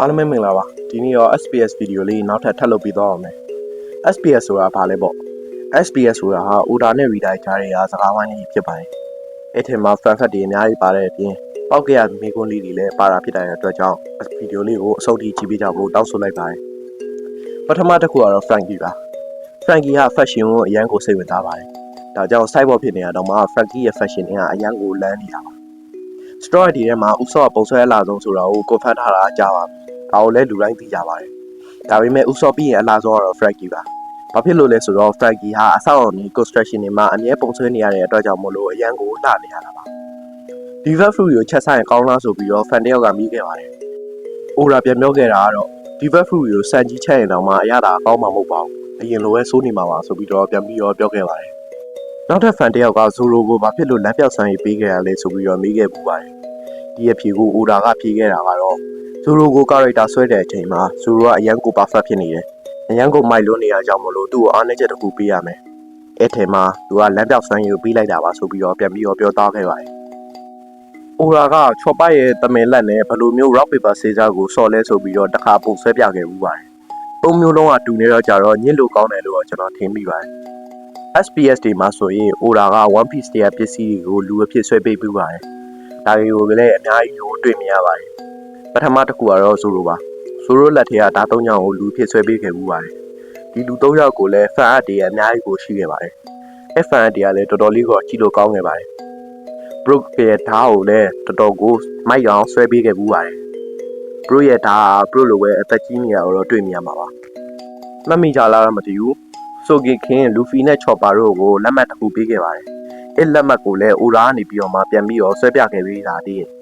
အားလုံးပဲမင်္ဂလာပါဒီနေ့ရော SPS ဗီဒီယိုလေးနောက်ထပ်ထပ်လုပ်ပြီးတော့အောင်မယ် SPS ဆိုတာဘာလဲပေါ့ SPS ဆိုတာဟာ order နဲ့ reader ကြားတွေကစကားဝိုင်းလေးဖြစ်ပါတယ်အဲ့ထင်မှာ fan fact တွေအများကြီးပါတဲ့အပြင်ပောက်ကရမိကွန်းလေးတွေလည်းပါတာဖြစ်တဲ့အတွက်ကြောင့်ဗီဒီယိုလေးကိုအဆုံးထိကြည့်ပေးကြဖို့တောင်းဆိုလိုက်ပါတယ်ပထမတစ်ခုကတော့ Frankie ပါ Frankie က fashion ကိုအရန်ကိုစိတ်ဝင်စားပါတယ်ဒါကြောင့် site board ဖြစ်နေရတော့မှ Frankie ရဲ့ fashion တွေကအရန်ကိုလန်းနေတာပါ story ဒီထဲမှာဥဆော့ပုံဆွဲအလာဆုံးဆိုတာကို confirm ထားတာကြားပါပြီ ဒါကိုလည်းလူတိုင်းသိကြပါတယ်ဒါပေမဲ့ဥဆော့ပြီးရင်အလာဆုံးကတော့ Frankie ပါဘာဖြစ်လို့လဲဆိုတော့ Frankie ဟာအဆောက်အအုံဒီ construction တွေမှာအမြဲပုံဆွဲနေရတဲ့အတွက်ကြောင့်မလို့အရန်ကိုလှနေရတာပါ Diva Fruit ကိုချက်ဆိုင်ကောင်းလားဆိုပြီးတော့ fan တယောက်ကမိခဲ့ပါတယ်။ Aura ပြန်ပြောခဲ့တာကတော့ Diva Fruit ကိုစံကြီးချက်ရင်တော့မှအရသာကောင်းမှာမဟုတ်ပါဘူး။အရင်လိုပဲစိုးနေမှာပါဆိုပြီးတော့ပြန်ပြီးတော့ပြောခဲ့ပါတယ်။နောက်ထပ် fan တယောက်က Zoro ကိုဘာဖြစ်လို့လက်ပြောက်ဆန်ရေးပေးခဲ့ရလဲဆိုပြီးတော့မိခဲ့ပူပါတယ်။ဒီအဖြေကို Aura ကဖြေခဲ့တာကတော့ Zoro ကို character ဆွဲတဲ့အချိန်မှာ Zoro ကအရန်ကို perfect ဖြစ်နေတယ်။အရန်ကိုမိုက်လွန်းနေရကြောင်းမလို့သူ့ကိုအားနည်းချက်တစ်ခုပေးရမယ်။အဲ့ထဲမှာသူကလက်ပြောက်ဆန်ရေးကိုပေးလိုက်တာပါဆိုပြီးတော့ပြန်ပြီးတော့ပြောသားခဲ့ပါတယ်။ Aura ကချော်ပိုက်ရဲ့တမင်လက်နဲ့ဘယ်လိုမျိုး rock paper scissors ကိုဆော်လဲဆိုပြီးတော့တစ်ခါပုံဆွဲပြခဲ့ဦးပါတယ်။ပုံမျိုးလုံးကတူနေတော့ကြတော့ညစ်လို့ကောင်းတယ်လို့ကျွန်တော်ထင်မိပါတယ်။ SPS တွေမှာဆိုရင် Aura က One Piece တရားပစ္စည်းတွေကိုလူအဖြစ်ဆွဲပေးပြီးပါတယ်။ဒါတွေကိုလည်းအများကြီးကိုတွေ့မြင်ရပါတယ်။ ပထမတစ်ခုကတော့ Zoro ပါ။ Zoro လက်ထဲကဒါ၃ယောက်ကိုလူအဖြစ်ဆွဲပေးခဲ့ဦးပါတယ်။ဒီလူ၃ယောက်ကိုလည်း fan art တွေအများကြီးကိုရှိခဲ့ပါတယ်။အဲ fan art တွေကလည်းတော်တော်လေးကိုကြည့်လို့ကောင်းခဲ့ပါတယ်။ Brook ရဲ့ဓာတ်ကိုလည်းတော်တော်ကိုမိုက်အောင်ဆွဲပေးခဲ့ပူးပါတယ်။ Brook ရဲ့ဓာတ်က Brook လိုပဲအသက်ကြီးနေရတော့တွေ့မြင်ရမှာပါ။မှတ်မိကြလားတော့မသိဘူး။ Sogi ခင်လူဖီနဲ့ Chopper တို့ကိုလက်မှတ်တစ်ခုပေးခဲ့ပါတယ်။အဲ့လက်မှတ်ကိုလည်း Oda ကနေပြီးတော့မှပြန်ပြီးတော့ဆွဲပြခဲ့ပေးတာတည်း။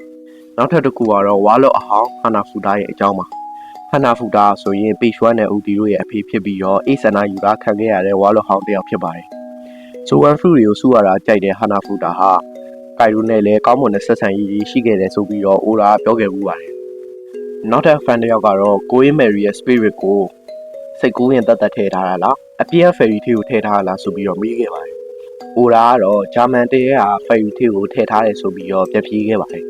နောက်ထပ်တစ်ခုကတော့ Warlock အဟောင်း Hanafuda ရဲ့အကြောင်းပါ။ Hanafuda ဆိုရင် Page 1 နဲ့ UD တို့ရဲ့အဖေဖြစ်ပြီးတော့ Ace ဆန္ဒယူတာခံခဲ့ရတဲ့ Warlock ဟောင်းတစ်ယောက်ဖြစ်ပါတယ်။ Zoan Fruit တွေကိုစုရတာကြိုက်တဲ့ Hanafuda ဟာကိုင်ရိုနဲ့လည်းကောင်းမွန်တဲ့ဆက်ဆံရေးရှိခဲ့တယ်ဆိုပြီးတော့ Oda ပြောခဲ့မှုပါတယ်။နောက်ထပ် fan တစ်ယောက်ကတော့ Going Mary ရဲ့ spirit ကိုစိတ်ကူးရင်တတ်တတ်ထည့်ထားတာလားအပြည့် fairy tale ကိုထည့်ထားတာလားဆိုပြီးတော့မေးခဲ့ပါတယ်။ Oda ကတော့ဂျာမန်တရဲ့ဟာ fairy tale ကိုထည့်ထားတယ်ဆိုပြီးတော့ပြန်ဖြေခဲ့ပါတယ်။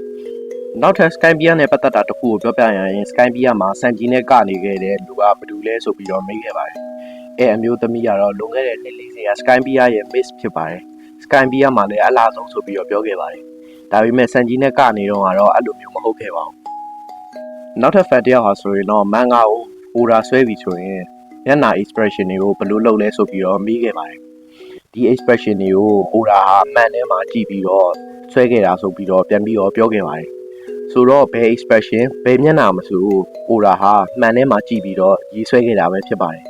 နောက်ထပ် Skypiea နဲ့ပတ်သက်တာတစ်ခုကိုပြောပြရရင် Skypiea မှာစံကြီးနဲ့ကနေခဲ့တဲ့လူကဘယ်သူလဲဆိုပြီးတော့မေးခဲ့ပါတယ်။အဲအမျိုးသမီးကတော့လွန်ခဲ့တဲ့နှစ်40ရာ Skypiea ရဲ့ miss ဖြစ်ပါတယ်။ Skypiea မှာလည်းအလားဆုံးဆိုပြီးတော့ပြောခဲ့ပါတယ်။ဒါပေမဲ့စံကြီးနဲ့ကနေတော့ကတော့အဲ့လိုမျိုးမဟုတ်ခဲ့ပါဘူး။နောက်ထပ် fan တစ်ယောက်ဟာဆိုရင်တော့ manga ကို Oda ဆွဲပြီဆိုရင်မျက်နှာ expression တွေကိုဘယ်လိုလုပ်လဲဆိုပြီးတော့မေးခဲ့ပါတယ်။ဒီ expression တွေကို Oda ဟာမှန်ထဲမှာကြည့်ပြီးတော့ဆွဲခဲ့တာဆိုပြီးတော့ပြန်ပြီးတော့ပြောခဲ့ပါတယ်။ ဆိုတော့ဘယ် expression ဘယ်မျက်နှာမဆို Oda ဟာမှန်ထဲမှာကြည့်ပြီးတော့ရေးဆွဲခဲ့တာပဲဖြစ်ပါတယ်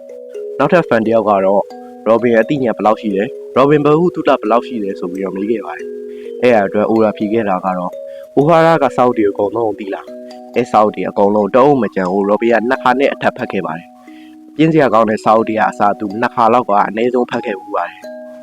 ။နောက်ထပ် fan တစ်ယောက်ကတော့ Robin အသိဉာဏ်ဘယ်လောက်ရှိလဲ Robin ဘဟုတုတဘယ်လောက်ရှိလဲဆိုပြီးတော့မေးခဲ့ပါတယ်။အဲ့အအတွက် Oda ဖြေခဲ့တာကတော့ Ohara ကစောက်တီအကုန်လုံးသိလား။အဲစောက်တီအကုန်လုံးတအုပ်မကြံဘူး Robin ကနှစ်ခါနဲ့အထက်ဖတ်ခဲ့ပါတယ်။ပြင်းစရာကောင်းတဲ့စောက်တီကအစားသူနှစ်ခါလောက်ကအနည်းဆုံးဖတ်ခဲ့ဘူးပါတယ်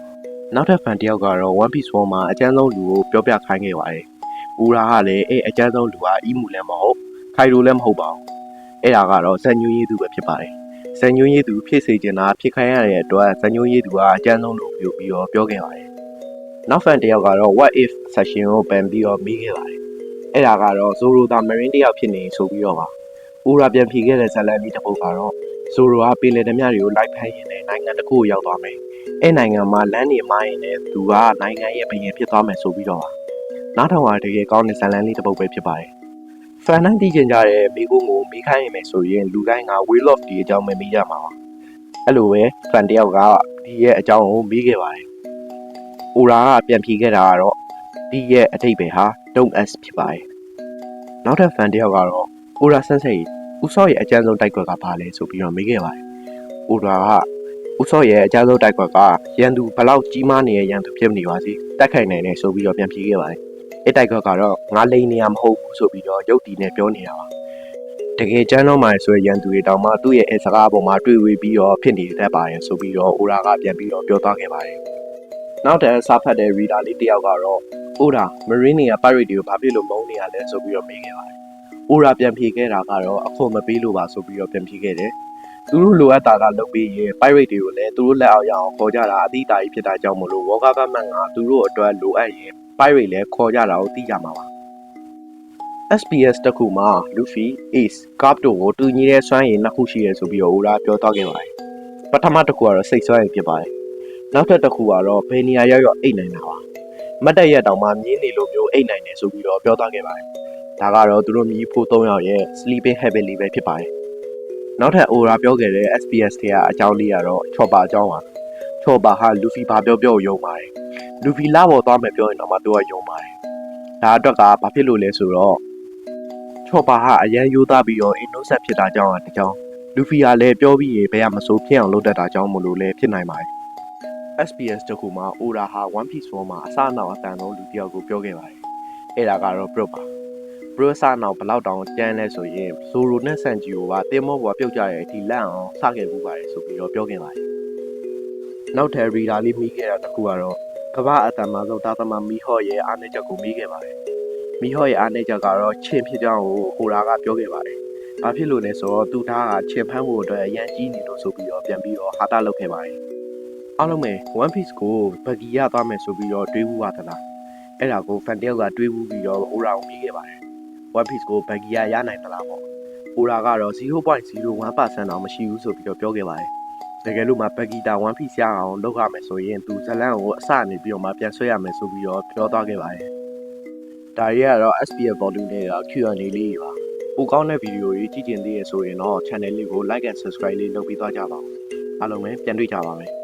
။နောက်ထပ် fan တစ်ယောက်ကတော့ One Piece War မှာအကျဉ်းဆုံးလူကိုပြောပြခိုင်းခဲ့ပါတယ်။ Oda ကလည်းအဲအကျဉ်းဆုံးလူကအီးမူလည်းမဟုတ်ခိုင်ရိုလည်းမဟုတ်ပါဘူး။အဲ့ဒါကတော့ဇန်ညွှန်းရေးသူပဲဖြစ်ပါတယ်။ဇန်ညွှန်းရေးသူဖြစ်စေချင်တာဖြစ်ခိုင်းရတဲ့အတွက်ဇန်ညွှန်းရေးသူကအကျဉ်းဆုံးလူပြောပြီးတော့ပြောခဲ့ပါတယ်။နောက် fan တစ်ယောက်ကတော့ what if session ကိုပန်ပြီးတော့မိခဲ့ပါတယ်။အဲ့ဒါကတော့ Zoro သာ Marine တစ်ယောက်ဖြစ်နေဆိုပြီးတော့ပါ။ Oda ပြန်ဖြေခဲ့တဲ့ဇာတ်လမ်းကြီးတစ်ပုဒ်ကတော့ Zoro ကပင်လယ်ဓမြတွေကိုလိုက်ဖမ်းရင်းနဲ့နိုင်ငံတစ်ခုကိုရောက်သွားမယ်။အဲ့နိုင်ငံမှာလမ်းတွေမိုင်းရင်လည်းသူကနိုင်ငံရဲ့ဘရင်ဖြစ်သွားမယ်ဆိုပြီးတော့ပါ။ နောက်ထောင်ကတကယ်ကောင်းတဲ့ဇာတ်လမ်းလေးတစ်ပုဒ်ပဲဖြစ်ပါတယ်။ fan တိုင်းသိကျင်ကြတဲ့မိကုန်းကိုမိခိုင်းရမယ်ဆိုရင်လူတိုင်းက Wheel of ဒီအကြောင်းပဲမေးကြမှာပါ။အဲ့လိုပဲ fan တစ်ယောက်ကဒီရဲ့အကြောင်းကိုမေးခဲ့ပါတယ်။ Oda ကပြန်ဖြေခဲ့တာကတော့ဒီရဲ့အထိပ္ပယ်ဟာ don't s ဖြစ်ပါတယ်။နောက်ထပ် fan တစ်ယောက်ကတော့ Oda Sensei ဦးစောရဲ့အကျဉ်းဆုံးတိုက်ကွက်ကဘာလဲဆိုပြီးတော့မေးခဲ့ပါတယ်။ Oda ကဦးစောရဲ့အကျဉ်းဆုံးတိုက်ကွက်ကရန်သူဘလောက်ကြီးမားနေတဲ့ရန်သူဖြစ်နေပါစေတက်ခိုင်နိုင်တယ်ဆိုပြီးတော့ပြန်ဖြေခဲ့ပါတယ်။ အဲ့တိုက်ကွက်ကတော့ငါလိန်နေရမဟုတ်ဘူးဆိုပြီးတော့ရုပ်တည်နဲ့ပြောနေတာပါ။တကယ်ကျမ်းတော့မှဆိုရရန်သူတွေတောင်မှသူ့ရဲ့အစကားပေါ်မှာတွေ့ဝေပြီးတော့ဖြစ်နေတတ်ပါတယ်ဆိုပြီးတော့ Oda ကပြန်ပြီးတော့ပြောသွားခဲ့ပါတယ်။နောက်တဲ့စာဖတ်တဲ့ reader လေးတစ်ယောက်ကတော့ Oda Marine တွေက pirate တွေကိုဘာဖြစ်လို့မုန်းနေရလဲဆိုပြီးတော့မေးခဲ့ပါတယ်။ Oda ပြန်ဖြေခဲ့တာကတော့အခွန်မပေးလို့ပါဆိုပြီးတော့ပြန်ဖြေခဲ့တယ်။သူတို့လိုအပ်တာကလုပ်ပြီးရင် pirate တွေကိုလည်းသူတို့လက်အောက်ရအောင်ခေါ်ကြတာအတိအတာကြီးဖြစ်တာကြောင့်မလို့ Walker Batman ကသူတို့အတွက်လိုအပ်ရင် pirate လည်းခေါ်ကြတာကိုသိကြမှာပါ SPS တစ်ခုမှာ Luffy, Ace, Garp တို့ကိုတူညီတဲ့စွမ်းရည်နှစ်ခုရှိရဲဆိုပြီးတော့ Oda ပြောသွားခဲ့ပါတယ်။ပထမတစ်ခုကတော့စိတ်စွမ်းရည်ဖြစ်ပါတယ်။နောက်ထပ်တစ်ခုကတော့ဘယ်နေရာရောက်ရောက်အိတ်နိုင်တာပါ။မတ်တက်ရက်တောင်မှမြင်းနေလိုမျိုးအိတ်နိုင်တယ်ဆိုပြီးတော့ပြောသွားခဲ့ပါတယ်။ဒါကတော့သူတို့မြည်ဖို့၃ယောက်ရဲ့ sleeping habit လေးပဲဖြစ်ပါတယ်။နောက်ထပ် Oda ပြောခဲ့တဲ့ SPS တွေကအကြောင်းလေးကတော့ Chopper အကြောင်းပါ။ Chopper ဟာ Luffy ဘာပြောပြောကိုယုံပါတယ်။ Luffy လာပေါ်သွားမယ်ပြောရင်တော့မှသူကယုံပါတယ်။ဒါအတွက်ကဘာဖြစ်လို့လဲဆိုတော့ချော့ပါဟာအရန်ယူသားပြီးတော့ innocent ဖြစ်တာကြောင့်အတကြောင်လူဖီကလည်းပြောပြီးရေဘယ်ကမစိုးဖြစ်အောင်လုပ်တတ်တာကြောင့်မလို့လည်းဖြစ်နိုင်ပါတယ် SPS တခုမှာ Oda ဟာ One Piece ဘောမှာအစအနောက်အတန်ဆုံးလူတစ်ယောက်ကိုပြောခဲ့ပါတယ်အဲ့ဒါကတော့ Brook ပါ Brook အစအနောက်ဘယ်လောက်တောင်ကျန်းလဲဆိုရင် Zoro နဲ့ Sanji ကိုပါတင်းမောဘောပြုတ်ကြရဲ့ဒီလန့်အောင်စခဲ့မှုပါတယ်ဆိုပြီးတော့ပြောခဲ့ပါတယ် နောက်ထပ် reader လေးမိခဲ့တာတစ်ခုကတော့ ကမ္ဘာအတန်မဆုံးတာသမမီဟော့ရဲ့ အားနည်းချက်ကို မိခဲ့ပါတယ် မီဟော့ရဲ့ အားနည်းချက်ကတော့ ချင်းဖြစ်ကြောင်းကို ဟိုရာက ပြောခဲ့ပါတယ်။ဘာဖြစ်လို့လဲဆိုတော့ သူသားကချင်းဖမ်းဖို့အတွက် အရန်ကြီးနေလို့ဆိုပြီးတော့ ပြန်ပြီးတော့ ဟာတာလုပ်ခဲ့ပါတယ်။အားလုံးပဲ One Piece ကိုဘဂီရသွားမယ်ဆိုပြီးတော့ တွေးဘူးပါသလား။အဲ့ဒါကိုဖန်တယောက်က တွေးဘူးပြီးတော့ ဟိုရာကိုမြည်ခဲ့ပါတယ်။ One Piece ကိုဘဂီရရနိုင်သလားပေါ့။ဟိုရာကတော့ 0.01%တော့မရှိဘူးဆိုပြီးတော့ ပြောခဲ့ပါတယ်။ တကယ်လို့မှဘဂီတာ One Piece ရအောင်လုပ်ရမယ်ဆိုရင်သူဇလန်ကိုအစနေပြီးတော့မှပြန်ဆွဲရမယ်ဆိုပြီးတော့ပြောသွားခဲ့ပါတယ်။ဒါရီကတော့ SPF volume တွေက Q&A လေးတွေပါ။ပိုကောင်းတဲ့ဗီဒီယိုတွေကြည့်ကျင်သေးရဆိုရင်တော့ channel လေးကို like and subscribe လေးလုပ်ပြီးသွားကြပါဦး။အားလုံးပဲပြန်တွေ့ကြပါမယ်။